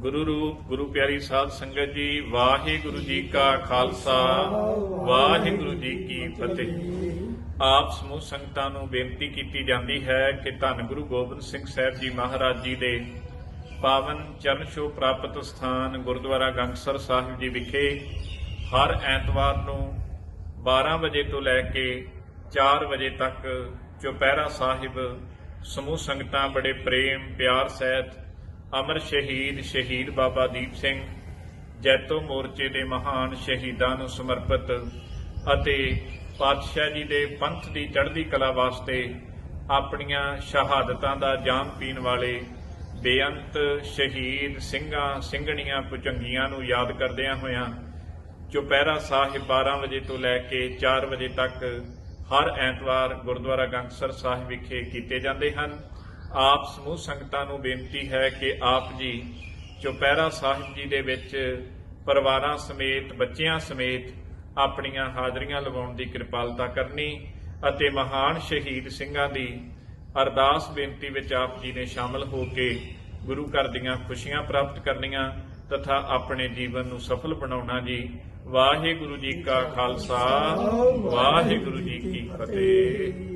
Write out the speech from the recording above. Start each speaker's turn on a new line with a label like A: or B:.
A: ਗੁਰੂ ਰੂਪ, ਗੁਰੂ ਪਿਆਰੀ ਸਾਧ ਸੰਗਤ ਜੀ, ਵਾਹਿਗੁਰੂ ਜੀ ਕਾ ਖਾਲਸਾ, ਵਾਹਿਗੁਰੂ ਜੀ ਕੀ ਫਤਿਹ। ਆਪ ਸਮੂਹ ਸੰਗਤਾਂ ਨੂੰ ਬੇਨਤੀ ਕੀਤੀ ਜਾਂਦੀ ਹੈ ਕਿ ਧੰਨ ਗੁਰੂ ਗੋਬਿੰਦ ਸਿੰਘ ਸਾਹਿਬ ਜੀ ਮਹਾਰਾਜ ਜੀ ਦੇ ਪਾਵਨ ਚਰਨ ਛੋਹ ਪ੍ਰਾਪਤ ਸਥਾਨ ਗੁਰਦੁਆਰਾ ਗੰਗਸਰ ਸਾਹਿਬ ਜੀ ਵਿਖੇ ਹਰ ਐਤਵਾਰ ਨੂੰ 12 ਵਜੇ ਤੋਂ ਲੈ ਕੇ 4 ਵਜੇ ਤੱਕ ਚੁਪਹਿਰਾ ਸਾਹਿਬ ਸਮੂਹ ਸੰਗਤਾਂ ਬੜੇ ਪ੍ਰੇਮ, ਪਿਆਰ, ਸਹਿਤ ਅਮਰ ਸ਼ਹੀਦ ਸ਼ਹੀਦ ਬਾਬਾ ਦੀਪ ਸਿੰਘ, ਜੈਤੋ ਮੋਰਚੇ ਦੇ ਮਹਾਨ ਸ਼ਹੀਦਾਂ ਨੂੰ ਸਮਰਪਿਤ ਅਤੇ ਪਾਤਸ਼ਾਹ ਜੀ ਦੇ ਪੰਥ ਦੀ ਚੜ੍ਹਦੀ ਕਲਾ ਵਾਸਤੇ ਆਪਣੀਆਂ ਸ਼ਹਾਦਤਾਂ ਦਾ ਜਾਮ ਪੀਣ ਵਾਲੇ ਬੇਅੰਤ ਸ਼ਹੀਦ ਸਿੰਘਾਂ, ਸਿੰਘਣੀਆਂ ਪੁਚੰਗੀਆਂ ਨੂੰ ਯਾਦ ਕਰਦਿਆਂ ਹੋਇਆਂ ਚੁਪਹਿਰਾ ਸਾਹਿਬ 12 ਵਜੇ ਤੋਂ ਲੈ ਕੇ 4 ਵਜੇ ਤੱਕ ਹਰ ਐਤਵਾਰ ਗੁਰਦੁਆਰਾ ਗੰਗਸਰ ਸਾਹਿਬ ਵਿਖੇ ਕੀਤੇ ਜਾਂਦੇ ਹਨ। ਆਪ ਸਮੂਹ ਸੰਗਤਾਂ ਨੂੰ ਬੇਨਤੀ ਹੈ ਕਿ ਆਪ ਜੀ ਚੁਪਹਿਰਾ ਸਾਹਿਬ ਜੀ ਦੇ ਵਿੱਚ ਪਰਿਵਾਰਾਂ ਸਮੇਤ, ਬੱਚਿਆਂ ਸਮੇਤ ਆਪਣੀਆਂ ਹਾਜ਼ਰੀਆਂ ਲਵਾਉਣ ਦੀ ਕਿਰਪਾਲਤਾ ਕਰਨੀ ਅਤੇ ਮਹਾਨ ਸ਼ਹੀਦ ਸਿੰਘਾਂ ਦੀ ਅਰਦਾਸ ਬੇਨਤੀ ਵਿੱਚ ਆਪ ਜੀ ਨੇ ਸ਼ਾਮਲ ਹੋ ਕੇ ਗੁਰੂ ਘਰ ਦੀਆਂ ਖੁਸ਼ੀਆਂ ਪ੍ਰਾਪਤ ਕਰਨੀਆਂ ਤਥਾ ਆਪਣੇ ਜੀਵਨ ਨੂੰ ਸਫਲ ਬਣਾਉਣਾ ਜੀ। ਵਾਹਿਗੁਰੂ ਜੀ ਕਾ ਖਾਲਸਾ, ਵਾਹਿਗੁਰੂ ਜੀ ਕੀ ਫਤਿਹ।